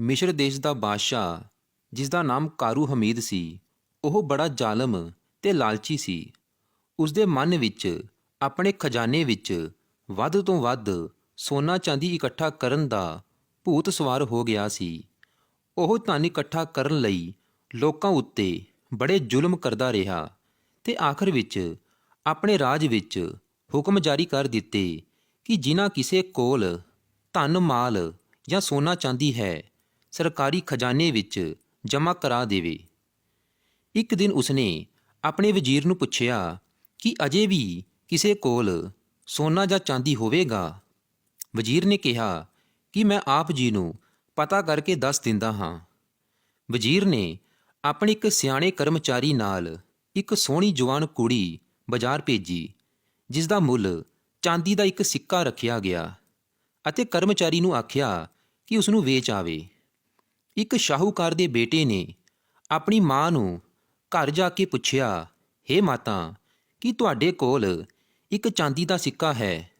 ਮਿਸਰ ਦੇਸ਼ ਦਾ ਬਾਦਸ਼ਾਹ, ਜਿਸ ਦਾ ਨਾਮ ਕਾਰੂ ਹਮੀਦ ਸੀ, ਉਹ ਬੜਾ ਜ਼ਾਲਮ ਤੇ ਲਾਲਚੀ ਸੀ। ਉਸ ਦੇ ਮਨ ਵਿੱਚ, ਆਪਣੇ ਖਜ਼ਾਨੇ ਵਿੱਚ ਵੱਧ ਤੋਂ ਵੱਧ ਸੋਨਾ ਚਾਂਦੀ ਇਕੱਠਾ ਕਰਨ ਦਾ ਭੂਤ ਸਵਾਰ ਹੋ ਗਿਆ ਸੀ। ਉਹ ਧਨ ਇਕੱਠਾ ਕਰਨ ਲਈ ਲੋਕਾਂ ਉੱਤੇ ਬੜੇ ਜ਼ੁਲਮ ਕਰਦਾ ਰਿਹਾ ਤੇ ਆਖਰ ਵਿੱਚ ਆਪਣੇ ਰਾਜ ਵਿੱਚ ਹੁਕਮ ਜਾਰੀ ਕਰ ਦਿੱਤੇ ਕਿ ਜਿਨ੍ਹਾਂ ਕਿਸੇ ਕੋਲ ਧਨ, ਮਾਲ ਜਾਂ ਸੋਨਾ ਚਾਂਦੀ ਹੈ ਸਰਕਾਰੀ ਖਜ਼ਾਨੇ ਵਿੱਚ ਜਮ੍ਹਾਂ ਕਰਾ ਦੇਵੇ। ਇੱਕ ਦਿਨ ਉਸਨੇ ਆਪਣੇ ਵਜ਼ੀਰ ਨੂੰ ਪੁੱਛਿਆ ਕਿ ਅਜੇ ਵੀ ਕਿਸੇ ਕੋਲ ਸੋਨਾ ਜਾਂ ਚਾਂਦੀ ਹੋਵੇਗਾ? ਵਜ਼ੀਰ ਨੇ ਕਿਹਾ ਕਿ ਮੈਂ ਆਪ ਜੀ ਨੂੰ ਪਤਾ ਕਰਕੇ ਦੱਸ ਦਿੰਦਾ ਹਾਂ। ਵਜ਼ੀਰ ਨੇ ਆਪਣੇ ਇੱਕ ਸਿਆਣੇ ਕਰਮਚਾਰੀ ਨਾਲ ਇੱਕ ਸੋਹਣੀ ਜਵਾਨ ਕੁੜੀ ਬਾਜ਼ਾਰ ਭੇਜੀ ਜਿਸ ਦਾ ਮੁੱਲ ਚਾਂਦੀ ਦਾ ਇੱਕ ਸਿੱਕਾ ਰੱਖਿਆ ਗਿਆ ਅਤੇ ਕਰਮਚਾਰੀ ਨੂੰ ਆਖਿਆ ਕਿ ਉਸ ਨੂੰ ਵੇਚ ਆਵੇ। ਇੱਕ ਸ਼ਾਹੂਕਾਰ ਦੇ ਬੇਟੇ ਨੇ ਆਪਣੀ ਮਾਂ ਨੂੰ ਘਰ ਜਾ ਕੇ ਪੁੱਛਿਆ, ਹੇ ਮਾਤਾ, ਕੀ ਤੁਹਾਡੇ ਕੋਲ ਇੱਕ ਚਾਂਦੀ ਦਾ ਸਿੱਕਾ ਹੈ?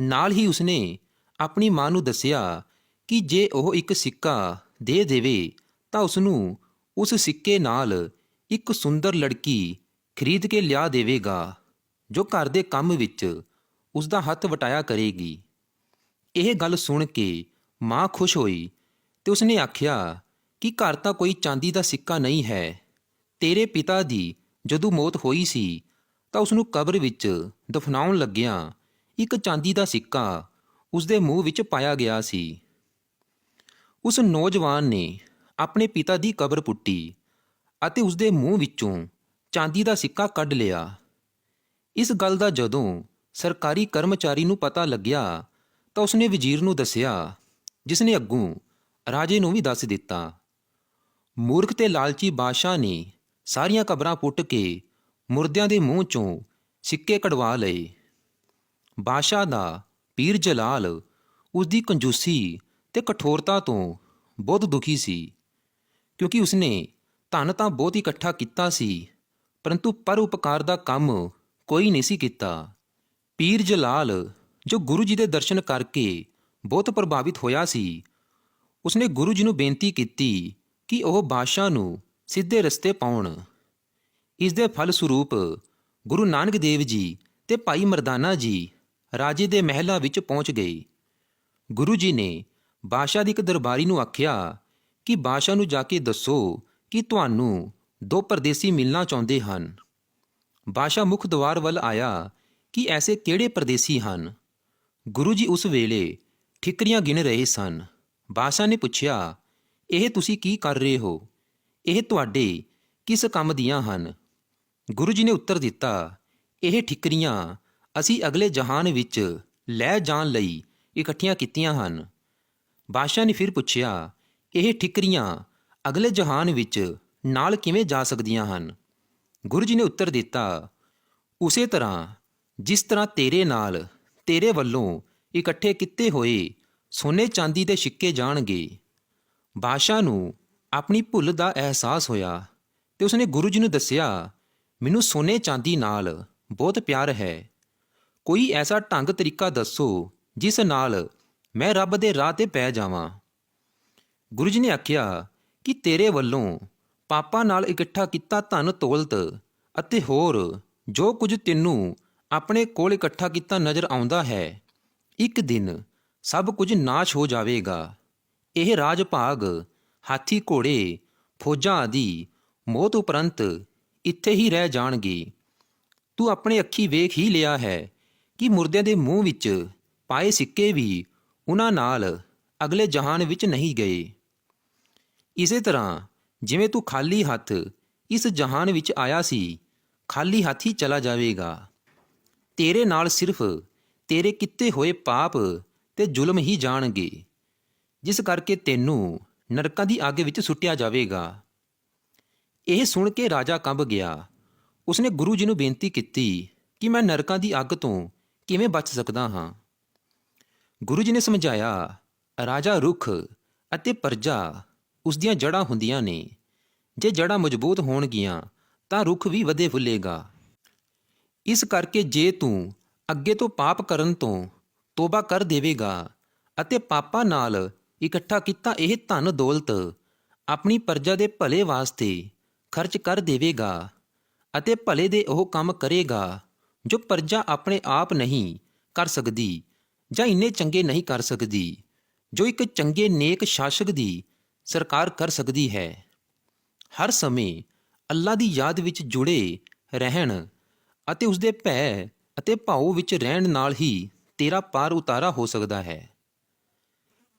ਨਾਲ ਹੀ ਉਸਨੇ ਆਪਣੀ ਮਾਂ ਨੂੰ ਦੱਸਿਆ ਕਿ ਜੇ ਉਹ ਇੱਕ ਸਿੱਕਾ ਦੇ ਦੇਵੇ ਤਾਂ ਉਸ ਨੂੰ ਉਸ ਸਿੱਕੇ ਨਾਲ ਇੱਕ ਸੁੰਦਰ ਲੜਕੀ ਖਰੀਦ ਕੇ ਲਿਆ ਦੇਵੇਗਾ, ਜੋ ਘਰ ਦੇ ਕੰਮ ਵਿੱਚ ਉਸ ਦਾ ਹੱਥ ਵਟਾਇਆ ਕਰੇਗੀ। ਇਹ ਗੱਲ ਸੁਣ ਕੇ ਮਾਂ ਖੁਸ਼ ਹੋਈ ਤੇ ਉਸਨੇ ਆਖਿਆ, ਕਿ ਘਰ ਤਾਂ ਕੋਈ ਚਾਂਦੀ ਦਾ ਸਿੱਕਾ ਨਹੀਂ ਹੈ? ਤੇਰੇ ਪਿਤਾ ਦੀ ਜਦੋਂ ਮੌਤ ਹੋਈ ਸੀ, ਤਾਂ ਉਸ ਨੂੰ ਕਬਰ ਵਿੱਚ ਦਫਨਾਉਣ ਲੱਗਿਆਂ ਇੱਕ ਚਾਂਦੀ ਦਾ ਸਿੱਕਾ ਉਸ ਦੇ ਮੂੰਹ ਵਿੱਚ ਪਾਇਆ ਗਿਆ ਸੀ। ਉਸ ਨੌਜਵਾਨ ਨੇ ਆਪਣੇ ਪਿਤਾ ਦੀ ਕਬਰ ਪੁੱਟੀ ਅਤੇ ਉਸ ਦੇ ਮੂੰਹ ਵਿੱਚੋਂ ਚਾਂਦੀ ਦਾ ਸਿੱਕਾ ਕੱਢ ਲਿਆ। ਇਸ ਗੱਲ ਦਾ ਜਦੋਂ ਸਰਕਾਰੀ ਕਰਮਚਾਰੀ ਨੂੰ ਪਤਾ ਲੱਗਿਆ, ਤਾਂ ਉਸਨੇ ਵਜ਼ੀਰ ਨੂੰ ਦੱਸਿਆ ਜਿਸ ਨੇ ਅੱਗੋਂ ਰਾਜੇ ਨੂੰ ਵੀ ਦੱਸ ਦਿੱਤਾ, ਮੂਰਖ ਤੇ ਲਾਲਚੀ ਬਾਦਸ਼ਾਹ ਨੇ ਸਾਰੀਆਂ ਕਬਰਾਂ ਪੁੱਟ ਕੇ ਮੁਰਦਿਆਂ ਦੇ ਮੂੰਹ ਚੋਂ ਸਿੱਕੇ ਕਢਵਾ ਲਏ। ਬਾਦਸ਼ਾਹ ਦਾ ਪੀਰ ਜਲਾਲ ਉਸ ਦੀ ਕੰਜੂਸੀ ਤੇ ਕਠੋਰਤਾ ਤੋਂ ਬਹੁਤ ਦੁਖੀ ਸੀ, ਕਿਉਂਕਿ ਉਸਨੇ ਧਨ ਤਾਂ ਬਹੁਤ ਇਕੱਠਾ ਕੀਤਾ ਸੀ, ਪਰੰਤੂ ਪਰ ਉਪਕਾਰ ਦਾ ਕੰਮ ਕੋਈ ਨਹੀਂ ਸੀ ਕੀਤਾ। ਪੀਰ ਜਲਾਲ ਜੋ ਗੁਰੂ ਜੀ ਦੇ ਦਰਸ਼ਨ ਕਰਕੇ ਬਹੁਤ ਪ੍ਰਭਾਵਿਤ ਹੋਇਆ ਸੀ ਉਸਨੇ ਗੁਰੂ ਜੀ ਨੂੰ ਬੇਨਤੀ ਕੀਤੀ ਕਿ ਉਹ ਬਾਦਸ਼ਾਹ ਨੂੰ ਸਿੱਧੇ ਰਸਤੇ ਪਾਉਣ। ਇਸ ਦੇ ਫਲ ਸਰੂਪ ਗੁਰੂ ਨਾਨਕ ਦੇਵ ਜੀ ਤੇ ਭਾਈ ਮਰਦਾਨਾ ਜੀ ਰਾਜੇ ਦੇ ਮਹਿਲਾਂ ਵਿੱਚ ਪਹੁੰਚ ਗਏ। ਗੁਰੂ ਜੀ ਨੇ ਬਾਦਸ਼ਾਹ ਦੀ ਇੱਕ ਦਰਬਾਰੀ ਨੂੰ ਆਖਿਆ ਕਿ ਬਾਦਸ਼ਾਹ ਨੂੰ ਜਾ ਕੇ ਦੱਸੋ ਕਿ ਤੁਹਾਨੂੰ ਦੋ ਪਰਦੇਸੀ ਮਿਲਣਾ ਚਾਹੁੰਦੇ ਹਨ। ਬਾਦਸ਼ਾਹ ਮੁੱਖ ਦਵਾਰ ਵੱਲ ਆਇਆ ਕਿ ਐਸੇ ਕਿਹੜੇ ਪਰਦੇਸੀ ਹਨ? ਗੁਰੂ ਜੀ ਉਸ ਵੇਲੇ ਠਿਕਰੀਆਂ ਗਿਣ ਰਹੇ ਸਨ। ਬਾਦਸ਼ਾਹ ਨੇ ਪੁੱਛਿਆ, ਇਹ ਤੁਸੀਂ ਕੀ ਕਰ ਰਹੇ ਹੋ? ਇਹ ਤੁਹਾਡੇ ਕਿਸ ਕੰਮ ਦੀਆਂ ਹਨ? ਗੁਰੂ ਜੀ ਨੇ ਉੱਤਰ ਦਿੱਤਾ, ਇਹ ਠਿਕਰੀਆਂ ਅਸੀਂ ਅਗਲੇ ਜਹਾਨ ਵਿੱਚ ਲੈ ਜਾਣ ਲਈ ਇਕੱਠੀਆਂ ਕੀਤੀਆਂ ਹਨ। ਬਾਦਸ਼ਾਹ ਨੇ ਫਿਰ ਪੁੱਛਿਆ, ਇਹ ਠਿਕਰੀਆਂ ਅਗਲੇ ਜਹਾਨ ਵਿੱਚ ਨਾਲ ਕਿਵੇਂ ਜਾ ਸਕਦੀਆਂ ਹਨ? ਗੁਰੂ ਜੀ ਨੇ ਉੱਤਰ ਦਿੱਤਾ, ਉਸੇ ਤਰ੍ਹਾਂ ਜਿਸ ਤਰ੍ਹਾਂ ਤੇਰੇ ਨਾਲ ਤੇਰੇ ਵੱਲੋਂ ਇਕੱਠੇ ਕੀਤੇ ਹੋਏ ਸੋਨੇ ਚਾਂਦੀ ਦੇ ਸਿੱਕੇ ਜਾਣਗੇ। ਬਾਦਸ਼ਾਹ ਨੂੰ ਆਪਣੀ ਭੁੱਲ ਦਾ ਅਹਿਸਾਸ ਹੋਇਆ ਤੇ ਉਸਨੇ ਗੁਰੂ ਜੀ ਨੂੰ ਦੱਸਿਆ, ਮੈਨੂੰ ਸੋਨੇ ਚਾਂਦੀ ਨਾਲ ਬਹੁਤ ਪਿਆਰ ਹੈ। ਕੋਈ ਐਸਾ ਢੰਗ ਤਰੀਕਾ ਦੱਸੋ ਜਿਸ ਨਾਲ ਮੈਂ ਰੱਬ ਦੇ ਰਾਹ ਤੇ ਪੈ ਜਾਵਾਂ। ਗੁਰੂ ਜੀ ਨੇ ਆਖਿਆ, ਕਿ ਤੇਰੇ ਵੱਲੋਂ ਪਾਪਾਂ ਨਾਲ ਇਕੱਠਾ ਕੀਤਾ ਧਨ ਤੋਲਤ ਅਤੇ ਹੋਰ ਜੋ ਕੁਝ ਤੈਨੂੰ ਆਪਣੇ ਕੋਲ ਇਕੱਠਾ ਕੀਤਾ ਨਜ਼ਰ ਆਉਂਦਾ ਹੈ, ਇੱਕ ਦਿਨ ਸਭ ਕੁਝ ਨਾਸ਼ ਹੋ ਜਾਵੇਗਾ। ਇਹ ਰਾਜ ਭਾਗ ਹਾਥੀ ਘੋੜੇ, ਫੌਜਾਂ ਆਦਿ ਮੌਤ ਉਪਰੰਤ ਇੱਥੇ ਹੀ ਰਹਿ ਜਾਣਗੇ। ਤੂੰ ਆਪਣੇ ਅੱਖੀ ਵੇਖ ਹੀ ਲਿਆ ਹੈ ਕਿ ਮੁਰਦਿਆਂ ਦੇ ਮੂੰਹ ਵਿੱਚ ਪਾਏ ਸਿੱਕੇ ਵੀ ਉਹਨਾਂ ਨਾਲ ਅਗਲੇ ਜਹਾਨ ਵਿੱਚ ਨਹੀਂ ਗਏ। ਇਸੇ ਤਰ੍ਹਾਂ ਜਿਵੇਂ ਤੂੰ ਖਾਲੀ ਹੱਥ ਇਸ ਜਹਾਨ ਵਿੱਚ ਆਇਆ ਸੀ, ਖਾਲੀ ਹੱਥ ਹੀ ਚਲਾ ਜਾਵੇਗਾ। ਤੇਰੇ ਨਾਲ ਸਿਰਫ ਤੇਰੇ ਕੀਤੇ ਹੋਏ ਪਾਪ ਤੇ ਜ਼ੁਲਮ ਹੀ ਜਾਣਗੇ। ਜਿਸ ਕਰਕੇ ਤੈਨੂੰ ਨਰਕਾਂ ਦੀ ਅੱਗ ਵਿੱਚ ਸੁੱਟਿਆ ਜਾਵੇਗਾ। ਇਹ ਸੁਣ ਕੇ ਰਾਜਾ ਕੰਬ ਗਿਆ। ਉਸਨੇ ਗੁਰੂ ਜੀ ਨੂੰ ਬੇਨਤੀ ਕੀਤੀ ਕਿ ਮੈਂ ਨਰਕਾਂ ਦੀ ਅੱਗ ਤੋਂ ਕਿਵੇਂ ਬਚ ਸਕਦਾ ਹਾਂ। ਗੁਰੂ ਜੀ ਨੇ ਸਮਝਾਇਆ, ਰਾਜਾ ਰੁੱਖ ਅਤੇ ਪਰਜਾ ਉਸ ਦੀਆਂ ਜੜ੍ਹਾਂ ਹੁੰਦੀਆਂ ਨੇ। ਜੇ ਜੜ੍ਹਾਂ ਮਜ਼ਬੂਤ ਹੋਣਗੀਆਂ, ਤਾਂ ਰੁੱਖ ਵੀ ਵਧੇ ਫੁੱਲੇਗਾ। ਇਸ ਕਰਕੇ ਜੇ ਤੂੰ ਅੱਗੇ ਤੋਂ ਪਾਪ ਕਰਨ ਤੋਂ ਤੋਬਾ ਕਰ ਦੇਵੇਗਾ ਅਤੇ ਪਾਪਾਂ ਨਾਲ ਇਕੱਠਾ ਕੀਤਾ ਇਹ ਧਨ ਦੌਲਤ ਆਪਣੀ ਪਰਜਾ ਦੇ ਭਲੇ ਵਾਸਤੇ ਖਰਚ ਕਰ ਦੇਵੇਗਾ ਅਤੇ ਭਲੇ ਦੇ ਉਹ ਕੰਮ ਕਰੇਗਾ ਜੋ ਪਰਜਾ ਆਪਣੇ ਆਪ ਨਹੀਂ ਕਰ ਸਕਦੀ ਜਾਂ ਇੰਨੇ ਚੰਗੇ ਨਹੀਂ ਕਰ ਸਕਦੀ, ਜੋ ਇੱਕ ਚੰਗੇ ਨੇਕ ਸ਼ਾਸਕ ਦੀ ਸਰਕਾਰ ਕਰ ਸਕਦੀ ਹੈ। ਹਰ ਸਮੇਂ ਅੱਲਾ ਦੀ ਯਾਦ ਵਿੱਚ ਜੁੜੇ ਰਹਿਣ ਅਤੇ ਉਸ ਦੇ ਭੈ ਅਤੇ ਭਾਉ ਵਿੱਚ ਰਹਿਣ ਨਾਲ ਹੀ ਤੇਰਾ ਪਾਰ ਉਤਾਰਾ ਹੋ ਸਕਦਾ ਹੈ।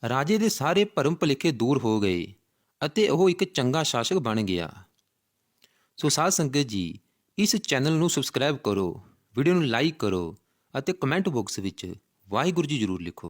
ਰਾਜੇ ਦੇ ਸਾਰੇ ਭਰਮ ਭੁਲੇਖੇ ਦੂਰ ਹੋ ਗਏ ਅਤੇ ਉਹ ਇੱਕ ਚੰਗਾ ਸ਼ਾਸਕ ਬਣ ਗਿਆ। ਸੋ ਸਾਧ ਸੰਗਤ ਜੀ, ਇਸ ਚੈਨਲ ਨੂੰ ਸਬਸਕ੍ਰਾਈਬ ਕਰੋ, ਵੀਡੀਓ ਨੂੰ ਲਾਈਕ ਕਰੋ ਅਤੇ ਕਮੈਂਟ ਬਾਕਸ ਵਿੱਚ ਵਾਹਿਗੁਰੂ ਜੀ ਜ਼ਰੂਰ ਲਿਖੋ।